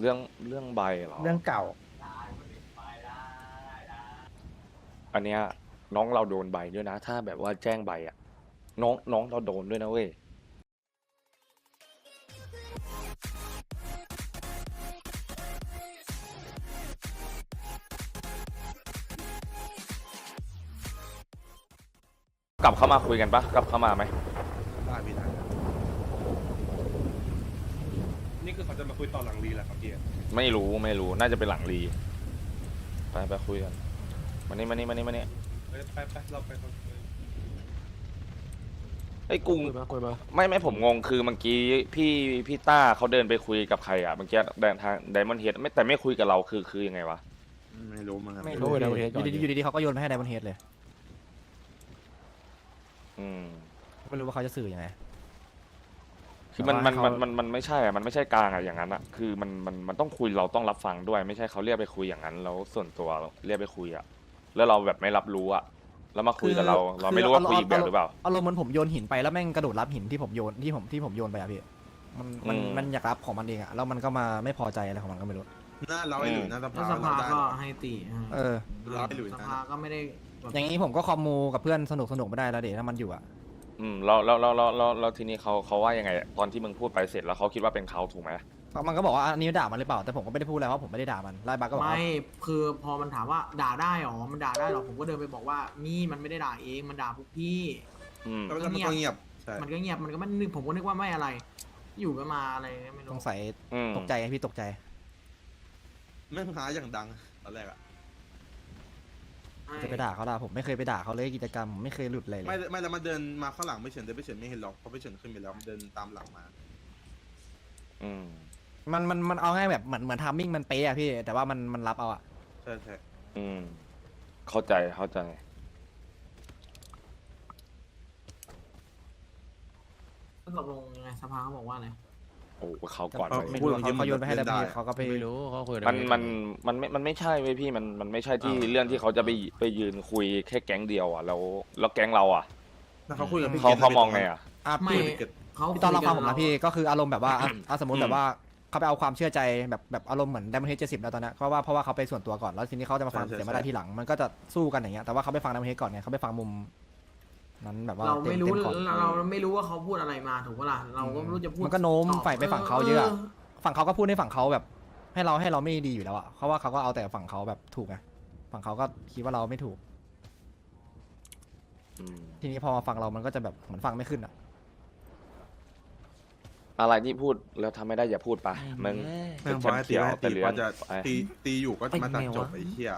เรื่องเรื่องใบเหรอ เรื่องเก่า อันเนี้ยน้องเราโดนใบด้วยนะ ถ้าแบบว่าแจ้งใบอะ น้องน้องเราโดนด้วยนะเว้ยกลับเข้ามาคุยกันปะกลับเข้ามาไหมได้พี่ได้ นี่คือเขาจะมาคุยตอนหลังรีแหละครับพี่ไม่รู้ไม่รู้น่าจะเป็นหลังรี ไปไปคุยกันมานี่มานี่มานี่มานี่เอ้ยไปไปเราไปคนคุยไอ้ยกูคุยมาคุยมาไม่ไม่ผมงงคือเมื่อกี้พี่พี่ต้าเขาเดินไปคุยกับใครอะเมื่อกี้เดินทางไดมอนเฮดไม่แต่ไม่คุยกับเราคือคือยังไงวะไม่รู้มั้งครับไม่รู้รู้เลยอนะยู่ดีๆอยู่ดีๆเขาก็โยนไปให้ไดมอนเฮดเลย อืม ไม่รู้ว่าเขาจะสื่อยังไง คือมันแต่มันว่ามันเขามันมันไม่ใช่อะมันไม่ใช่กลางอะอย่างนั้นอะคือมันมันมันต้องคุยเราต้องรับฟังด้วย ไม่ใช่เขาเรียกไปคุยอย่างนั้น แล้วส่วนตัวเรียกไปคุยอะแล้วเราแบบไม่รับรู้อะแล้วมาคุยกับเรา เราไม่รู้ว่าคุยอีกแบบหรือเปล่า อารมณ์เหมือนผมโยนหินไปแล้วแม่งกระโดดรับหินที่ผมโยนที่ผมที่ผมโยนไปอะพี่มันมันอืม มันอยากรับของมันเองอะแล้วมันก็มาไม่พอใจอะไรของมันก็ไม่รู้หน้าเราไอ้หลุยหน้าสแล้วภาสภาเราได้ ก็หรอให้ตีเออเราไอ้หลุยสนะภาก็ไม่ได้แบบอย่างนี้ผมก็คอมมูกับเพื่อนสนุกสนุกไม่ได้แล้วเดี๋ยวถ้ามันอยู่อะ อืมแล้วแล้วแล้วแล้วแล้วแล้วทีนี้เขาเขาว่ายังไง ตอนที่มึงพูดไปเสร็จแล้วเขาคิดว่าเป็นเขาถูกไหมก็มันก็บอกว่าอันนี้ด่ามันหรือเปล่า แต่ผมก็ไม่ได้พูดอะไรว่าผมไม่ได้ด่ามันไล่บักก็บอกว่า ไม่คือพอมันถามว่าด่าได้หรอมันด่าได้หรอผมก็เดินไปบอกว่านี่มันไม่ได้ด่าเองมันด่าพวกพี่ อืม แล้วมันก็เงียบใช่มันก็เงียบมันก็ไม่นึกผมก็นึกว่าไม่อะไร อยู่ก็มาอะไรไม่สรู้งสัยอืมตกใจไงพี่ตกใจ แม่งหาอย่างดังตอนแรกอะ จะไปด่าเขาด่าผมไม่เคยไปด่าเขาเลยกิจกรรมผมไม่เคยหลุดเลยเลไม่ยไม่แล้วมาเดินมาข้างหลังไม่เฉินเดินไม่เฉินไม่เห็นหรอกเพราะไม่เฉินขึ้นไปแล้วเดินตามหลังมา อืมมันมันมันเอาง่ายแบบเหมือนเหมือนทามมิ่งมันเป๊ะอะพี่แต่ว่ามันมันรับเอาอะใช่ใช่อืมเข้าใจเข้าใจ ตกลงยังไงสภาเขาบอกว่าอะไร โอ้เขาก่อนเอไปอไม่รู้ว่าเขาเขาโยนไปให้ไดมอนเฮดเขาก็ไป ไม่รู้เขาคุยอะไรมันมันมันไม่มันไม่ใช่เว้ยพี่มันมันไม่ใช่ที่เรื่องที่เขาจะไปไปยืนคุยแค่แก๊งเดียวอะแล้วแล้วแก๊งเราอะแล้วเขาคุยกับพี่เขากตเขามองไงอะ อะไม่ พี่เขาพี่ตอนเราฟังผมนะคุยกัพี่ก็คืออารมณ์แบบว่าอะอะสมมติอืม แบบว่าเขาไปเอาความเชื่อใจแบบแบบอารมณ์เหมือนไดมอนเฮดเจ็ดสิบแล้วตอนนี้เพราะว่าเพราะว่าเขาไปส่วนตัวก่อนแล้วทีนี้เขาจะมาฟังเสียงไม่ได้ทีหลังมันก็จะสู้กันอย่างเงี้ยแต่ว่าเขาไปฟังไดมอนเฮดก่อนไงเขาไปฟังมุม นั้นแบบว่าเราต็ไม่รู้ต็ก่อนเราเราไม่รู้ว่าเขาพูดอะไรมาถูกปะล่ะเราก็ไม่รู้จะพูดมันก็โน้มตอบฝ่ายไปฝั่งเขาเยอะอะ ฝั่งเขาก็พูดให้ฝั่งเขาแบบ ให้เราให้เราไม่ดีอยู่แล้วอะเพราะว่าเขาก็เอาแต่ฝั่งเขาแบบถูกไงฝั่งเขาก็คิดว่าเราไม่ถูก อืมทีนี้พอมาฟังเรามันก็จะแบบเหมือนฟังไม่ขึ้นอะอะไรที่พูดแล้วทำไม่ได้อย่าพูดไปมึง แม่งบอกให้ตีเขียวให้แต่ตีเหลือว่าจะไปตีตีอยู่ก็มาตัดจบไอ้เหี้ย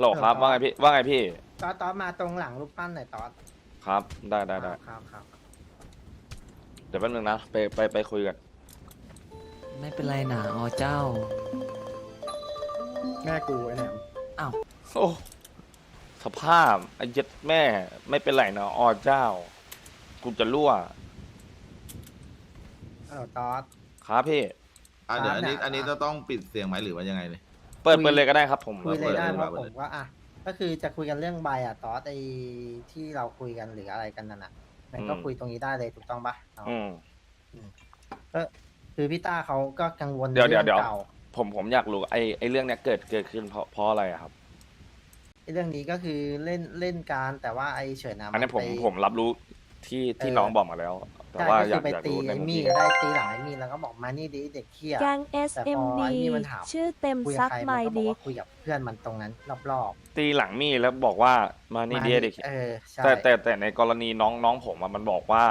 ฮัลโหลครับว่าไงพี่ว่าไงพี่ตอนตอนมาตรงหลังรูปปั้นหน่อยตอนครับ ได้ได้ได้ครับครับเดี๋ยวแป๊บนึงนะไปไปไปคุยกันไม่เป็นไรนะอ๋อเจ้า แม่กูไอ้เนี่ยโอ้สภาพไอ้เย็ดแม่ ไม่เป็นไรนะอ๋อเจ้า กูจะรั่วฮัลโหลตอสครับพี่ อะเดี๋ยวอันนี้ครับอันนี้จะต้องปิดเสียงไหมหรือว่ายังไงเลย เปิดเปิดเลยก็ได้ครับผมคุยเลยได้ปิดเพเลยราะเปิดผเลยมว่าอะ ก็คือจะคุยกันเรื่องใบอะตอสไอ้ที่เราคุยกันหรืออะไรกันนั่นน่ะ มันก็คุยตรงนี้ได้เลยถูกต้องปะเอาอืมคือพี่ต้าเขาก็กังวลเดี๋ยวเดี๋ยวรื่องเดี๋ยวก่าผมผมอยากรู้ไอ้ไอ้เรื่องเนี้ยเกิดเกิดขึ้นเพราะเพราะอะไรอะครับ ไอ้เรื่องนี้ก็คือเล่นเล่นการแต่ว่าไอ้เฉินนะอันนี้ผมไป ผมรับรู้ที่ที่เออ น้องบอกมาแล้ว แต่ใช่ว่าก็อคืยาอกไปอยากตีรู้ในไอ้มุมมี่พี่ได้ตีหลังไอ้มี่แล้วก็บอกมานี่ดิเด็กเขี้ย แก๊ง แต่พอ SMD ไอ้นี่มันถาม ชื่อเต็มคุยกัซับกใครไมมันก็บอกดิว่าคุยกับเพื่อนมันตรงนั้นรอบตีหลังมี่แล้วบอกว่ามาๆนี่มาเดียเด็ก เออใช่แต่แต่แต่ในกรณีน้องน้องผมอะมันบอกว่า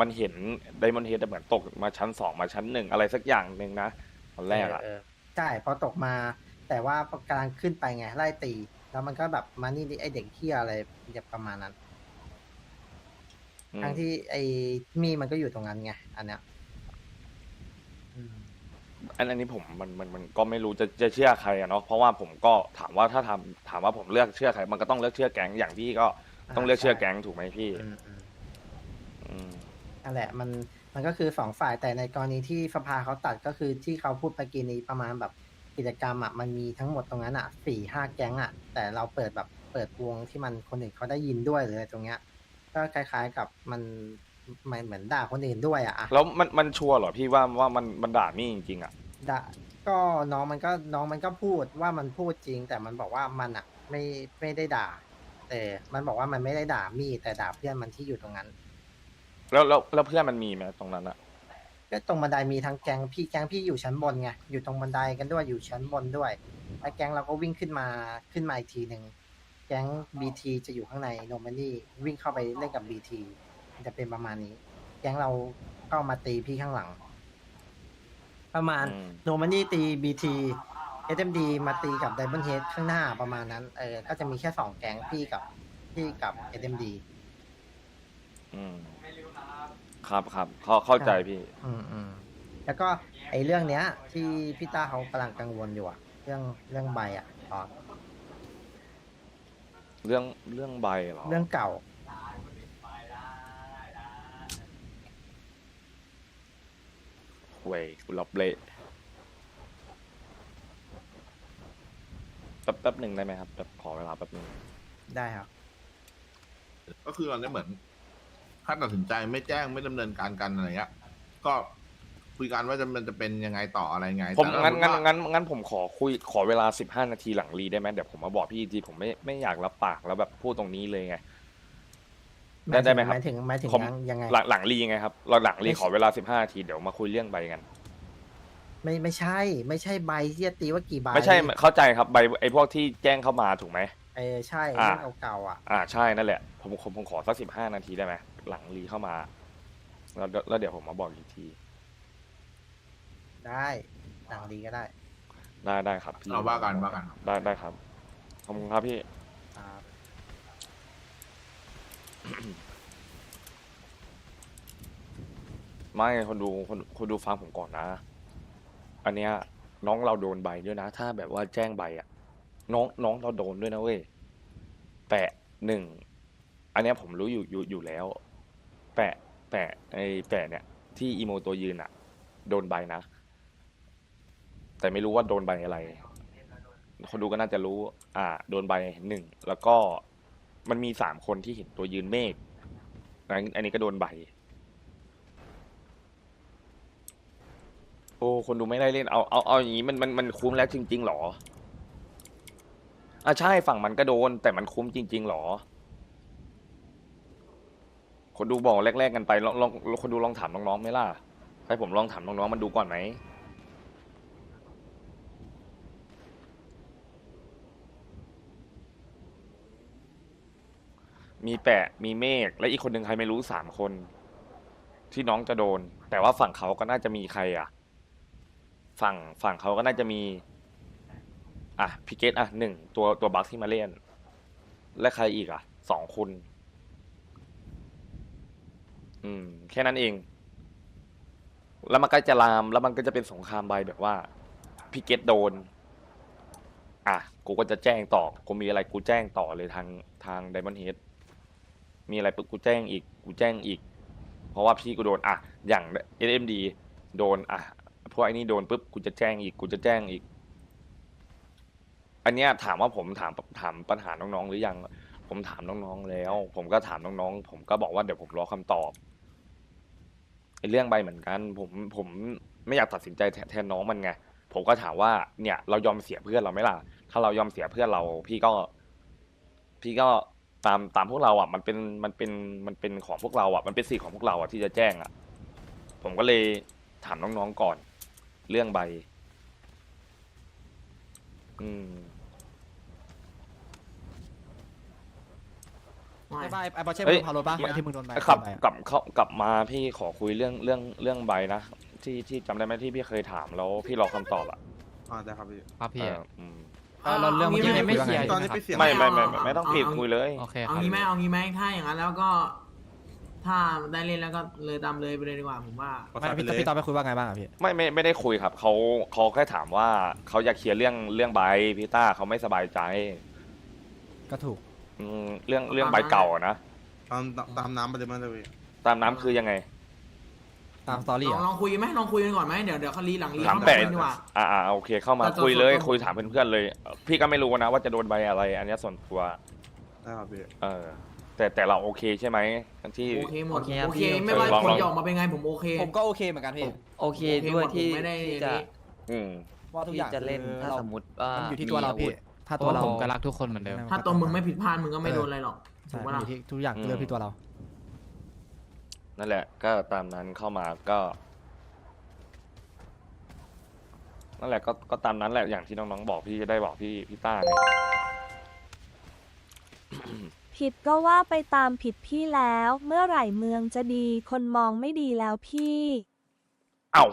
มันเห็นไดมอนเฮดเหมือนตกมาชั้นสองมาชั้นหนึ่งอะไรสักอย่างหนึ่งนะตอนแรกอะเเใช่พอตกมา แต่ว่าพอกำลังขึ้นไปไงไล่ตี แล้วมันก็แบบมานี่ดิไอเด็กเที่ยอะไรแบบประมาณนั้นอืม ทั้งที่ไอมีมันก็อยู่ตรงนั้นไงอันเนี้ยอืม อันอันนี้ผมมันมันมันก็ไม่รู้จะจะเชื่อใครอะเนาะเพราะว่าผมก็ถามว่าถ้าทำถามว่าผมเลือกเชื่อใครมันก็ต้องเลือกเชื่อแก๊งอย่างพี่ก็ต้องเลือกเชื่อแก๊งถูกไหมพี่อืมอืมอืมนั่นแหละมันมันก็คือสองฝ่ายแต่ในกรณีที่สภาเขาตัดก็คือที่เขาพูดเมื่อกี้นี้ประมาณแบบกิจกรรมอะมันมีทั้งหมดตรงนั้นอะสี่ห้าแก๊งอะ แต่เราเปิดแบบเปิดวงที่มันคนอื่นเขาได้ยินด้วยหรืออะไรตรงเนี้ย ก็คล้าย ๆ กับมันมันเหมือนด่าคนอื่นด้วยอะอะแล้วมันมันชัวร์เหรอพี่ว่าว่ามันมันด่ามี่จริงๆอะด่าก็น้องมันก็น้องมันก็พูดว่ามันพูดจริง แต่มันบอกว่ามันอะไม่ไม่ได้ด่า แต่มันบอกว่ามันไม่ได้ด่ามี่แต่ด่าเพื่อนมันที่อยู่ตรงนั้น แล้วแล้วแล้วเพื่อนมันมีไหมตรงนั้นอะก็ตรงบันไดมีทั้งแก๊งพี่แก๊งพี่อยู่ชั้นบนไงอยู่ตรงบันไดกันด้วยอยู่ชั้นบนด้วยแล้วแก๊งเราก็วิ่งขึ้นมาขึ้นมาอีกทีหนึ่ง แก๊งบีทีจะอยู่ข้างในโนมานี่วิ่งเข้าไปเล่นกับบีทีจะเป็นประมาณนี้ แก๊งเราก็มาตีพี่ข้างหลัง ประมาณอืม โนมานี่ตีบีทีเอสเอ็มดีมาตีกับได o อนเฮดข้างหน้าประมาณนั้นเออก็จะมีแค่สองแก๊งพี่กับพี่กับเอสเอ็มดีอืมครับครับเข้าเข้าใจพี่ อืมอืมแล้วก็ไอ้เรื่องเนี้ย ที่พี่ต้าเขากำลังกังวลอยู่อะเรื่องเรื่องใบอะตอน เรื่องเรื่องใบเหรอเรื่องเก่า เว้ยกูรับเละแป๊บแป๊บหนึ่งได้ไหมครับแบบขอเวลาแป๊บหนึ่งได้ครับ ก็คือตอนนี้เหมือนถ้าตัดสินใจไม่แจ้งไม่ดำเนินการกันอะไรเงี้ยก็ คุยกันว่าจะมันจะเป็นยังไงต่ออะไรไงผมแต่ถ้างั้นงั้นว่างั้นงั้นผมขอคุยขอเวลาสิบห้านาทีหลังรีได้ไหมเดี๋ยวผมมาบอกพี่อีกทีผมไม่ไม่อยากรับปากแล้วแบบพูดตรงนี้เลยไง ได้ได้ไหมครับหมายถึงหมายถึงผม ยังยังไง หลังหลังรีไงครับเราหลังรีไม่ขอเวลาสิบห้านาทีเดี๋ยวมาคุยเรื่องใบกัน ไม่ไม่ใช่ ไม่ใช่ใบที่จะตีว่ากี่ใบไม่ใช่เข้าใจครับใบไอ้พวกที่แจ้งเข้ามาถูกไหม เออใช่อ่า เรื่องเก่าๆอะ อ่าใช่นั่นแหละผมผมผมขอสักสิบห้านาทีได้ไหมหลังรีเข้ามาแล้วแล้วเดี๋ยวผมมาบอกอีกที ได้หนังดีก็ได้ได้ได้ครับพี่เราว่ากันว่ากันได้ได้ครับขอบคุณครับพี่ ครับไม่คนดูคนคนดูฟังผมก่อนนะ อันเนี้ย น้องเราโดนใบด้วยนะ ถ้าแบบว่าแจ้งใบอะน้องน้องเราโดนด้วยนะเว้ยแปะหนึ่งอันเนี้ยผมรู้อยู่อยู่อยู่แล้ว แปะแปะไอ้แปะเนี่ย ที่อีโมตัวยืนอะโดนใบนะ แต่ไม่รู้ว่าโดนใบอะไร คนดูก็น่าจะรู้ อ่า โดนใบหนึ่ง แล้วก็มันมีสามคนที่เห็นตัวยืนเมฆอันอันนี้ก็โดนใบ โอ้ คนดูไม่ได้เล่น เอา เอา เอาอย่างนี้มัน มัน มันคุ้มแล้วจริง ๆ หรอ อะใช่ฝั่งมันก็โดน แต่มันคุ้มจริง ๆ หรอ คนดูบอกแรก ๆ กันไป ลอง ลอง คนดูลองถามน้องๆไหมล่ะ ให้ผมลองถามน้องๆมันดูก่อนไหม มีแปะมีเมฆและอีกคนหนึ่งใครไม่รู้สามคน ที่น้องจะโดน แต่ว่าฝั่งเขาก็น่าจะมีใครอะ ฝั่งฝั่งเขาก็น่าจะมี อะพิเกตอะหนึ่งตัวตัวบัคที่มาเล่น และใครอีกอะสองคน อืม แค่นั้นเอง แล้วมันก็จะลาม แล้วมันก็จะเป็นสงครามใบแบบว่าพิเกตโดน อะ กูก็จะแจ้งต่อ กูมีอะไรกูแจ้งต่อเลยทางทางไดมอนเฮด มีอะไรปุ๊บกูแจ้งอีกกูแจ้งอีก เพราะว่าพี่กูโดนอะอย่าง SMD โดนอะพวกไอ้นี่โดนปุ๊บกูจะแจ้งอีกกูจะแจ้งอีก อันเนี้ยถามว่าผมถามถามปัญหาน้องๆหรือยัง ผมถามน้องๆแล้ว ผมก็ถามน้องๆผมก็บอกว่าเดี๋ยวผมรอคำตอบไอ้เรื่องใบเหมือนกัน ผมผมไม่อยากตัดสินใจแทแทนน้องมันไงผมก็ถามว่าเนี่ย เรายอมเสียเพื่อนเราไหมล่ะ ถ้าเรายอมเสียเพื่อนเรา พี่ก็ พี่ก็ ตามตามพวกเราอะมันเป็นมันเป็นมันเป็นของพวกเราอะมันเป็นสิทธิ์ของพวกเราอะที่จะแจ้งอะ ผมก็เลยถามน้องๆก่อน เรื่องใบ อืมไม่ไอ้บ้าไอ้บอลเช่เฮ้มึยงพาโรถบ้าไอ้ที่มึงโดนใบกลับโดนใอะกลับเข้ากลับมาพี่ขอคุยเรื่องเรื่องเรื่องใบนะที่ที่จำได้ไหมที่พี่เคยถามแล้วพี่รอคำตอบอะอ่าได้ครับพี่ครับพี่เอออืม เออเราเรื่องเมื่อกี้ยังไม่คุยว่าเคลียร์ไงตอนนี้ไปเสียไม่ไม่ไม่ไม่ไม่ต้องผิดคุยเลยโอเคคเอารับงี้ไหมเอางี้ไหมถ้าอย่างนั้นแล้วก็ ถ้าได้เล่นแล้วก็เลยตามเลยไปเลยดีกว่าผมว่าประไม่สานไปพี่เลยพี่ตอนไปคุยว่าไงบ้างอะพี่ไม่ไม่ไม่ได้คุยครับเขาเขาแค่ถามว่าเขาอยากเคลียร์เรื่องเรื่องใบพี่ต้าเขาไม่สบายใจ ก็ถูกอืมเรื่องเรื่องใบเก่าอะนะตามตามตามน้ำไปเลยมันเลยพี่ตามน้ำคือยังไง ตามสตอรี่ลองอะลองคุยกันไหมลองคุยกันก่อนไหมเดี๋ยวเดี๋ยวเขารีหลังรีถามเข้าแปะมาดีกว่า อ่าอ่าโอเคเข้ามาแต่ส่วนคุยเลยส่วนตัวคุยถามเพื่อนๆเลย พี่ก็ไม่รู้นะว่าจะโดนใบอะไร อันเนี้ยส่วนตัวได้ครับพี่เออแต่แต่เราโอเคใช่ไหมทั้งที่ โอเคหมดโอเคครับโอเคพี่ ไม่ว่าลองผลลอง จะออกมาเป็นไงผมโอเค ผมก็โอเคเหมือนกันพี่ โอเคโอเคด้วยหมดที่ผมไม่ได้ที่จะนี่ อืมว่าทุกอที่ย่างจะเล่นคือถ้าเราสมมติว่ามันอยู่ที่มีตัวเราพี่อวุธถ้าเพตัวราะเราผมก็รักทุกคนเหมือนเดิม ถ้าตัวมึงไม่ผิดพลาดมึงก็ไม่โดนอะไรหรอกถูใช่กปะมันอล่ะยู่ที่ทุกอย่างเลือกที่ตัวเรา นั่นแหละ ก็ตามนั้นเข้ามาก็ นั่นแหละก็ก็ตามนั้นแหละอย่างที่น้องๆบอกพี่จะได้บอกพี่พี่ต้าไงผิดก็ว่าไปตามผิดพี่แล้ว เมื่อไหร่เมืองจะดีคนมองไม่ดีแล้วพี่ เอ้า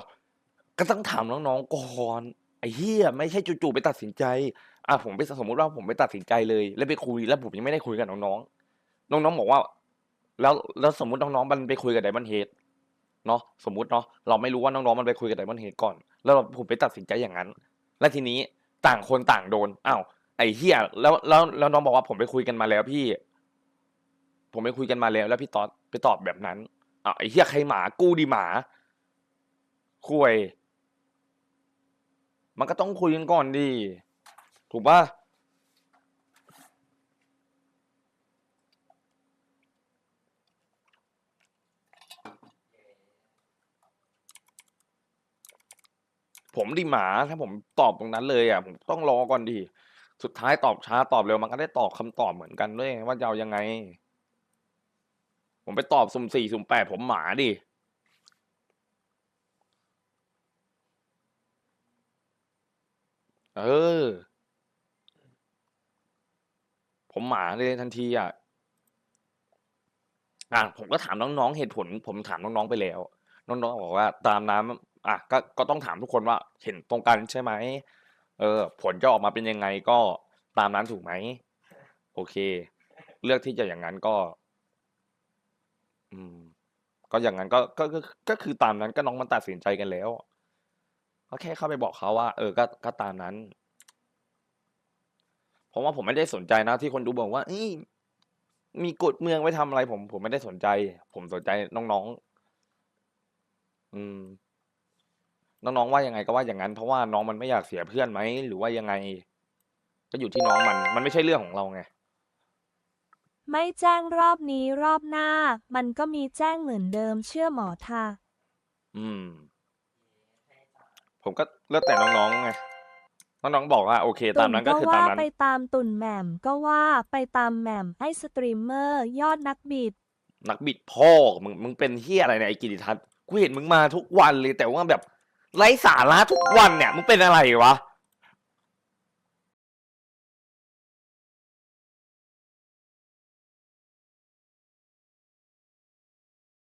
ก็ต้องถามน้องๆก่อนไอ้เฮียไม่ใช่จู่ๆไปตัดสินใจอะผมไปสมมติว่าผมไปตัดสินใจเลย แล้วไปคุยแล้วผมยังไม่ได้คุยกับน้องๆน้องๆบอกว่า แล้วแล้วสมมติน้องๆมันไปคุยกับไดมอนเฮดเนาะสมมุติเนาะเราไม่รู้ว่าน้องๆมันไปคุยกับไดมอนเฮดก่อน แล้วเราผมไปตัดสินใจอย่างนั้น แล้วทีนี้ต่างคนต่างโดนอ้าวไอ้เฮียแล้วแล้วแล้วน้องบอกว่าผมไปคุยกันมาแล้วพี่ ผมไปคุยกันมาแล้ว แล้วพี่ตอดไปตอบแบบนั้นอ้าวไอ้เฮียใครหมากู้ดีหมาคุยมันก็ต้องคุยกันก่อนดิถูกป่ะ ผมดิหมาถ้าผมตอบตรงนั้นเลยอะผมต้องรอก่อนดิสุดท้ายตอบช้าตอบเร็วมันก็ได้ตอบคำตอบเหมือนกันด้วยว่าจะเอายังไง ผมไปตอบสุ่มสี่สุ่มแปดผมหมาดิเออ ผมหมาเลยทันทีอะอะผมก็ถามน้องๆเหตุผล ผมถามน้องๆไปแล้ว น้องๆบอกว่า ตามน้ำ อะก็ก็ต้องถามทุกคนว่าเห็นตรงกันใช่ไหมเออ ผลจะออกมาเป็นยังไงก็ตามนั้นถูกไหมโอเค เลือกที่จะอย่างนั้นก็ อืม ก็อย่างนั้นก็ก็ก็ก็คือตามนั้นก็น้องมันตัดสินใจกันแล้วก็แค่เข้าไปบอกเขาว่า เออ ก็ก็ตามนั้นเพราะว่าผมไม่ได้สนใจนะที่คนดูบอกว่าเอ้ยมีกฎเมืองไว้ทำอะไร ผม ผมไม่ได้สนใจ ผมสนใจน้องๆ อืม น้องๆว่ายังไงก็ว่าอย่างนั้น เพราะว่าน้องมันไม่อยากเสียเพื่อนไหมหรือว่ายังไง ก็อยู่ที่น้องมัน มันไม่ใช่เรื่องของเราไง ไม่แจ้งรอบนี้รอบหน้า มันก็มีแจ้งเหมือนเดิมเชื่อหมอท่าอืม ผมก็เลือกแต่น้องๆไงน้องๆบอกว่าโอเค ตามนั้นก็ตุ่คือก็ตามว่านั้นไปตามตุ่นแหม่มก็ว่าไปตามแหม่มไอ้สตรีมเมอร์ยอดนักบิด นักบิดพ่อมึงมึงเป็นเฮียอะไรเนี่ยไอ้กิติทัศน์กูเห็นมึงมาทุกวันเลยแต่ว่าแบบ ไร้สาระทุกวันเนี่ยมึงเป็นอะไรวะ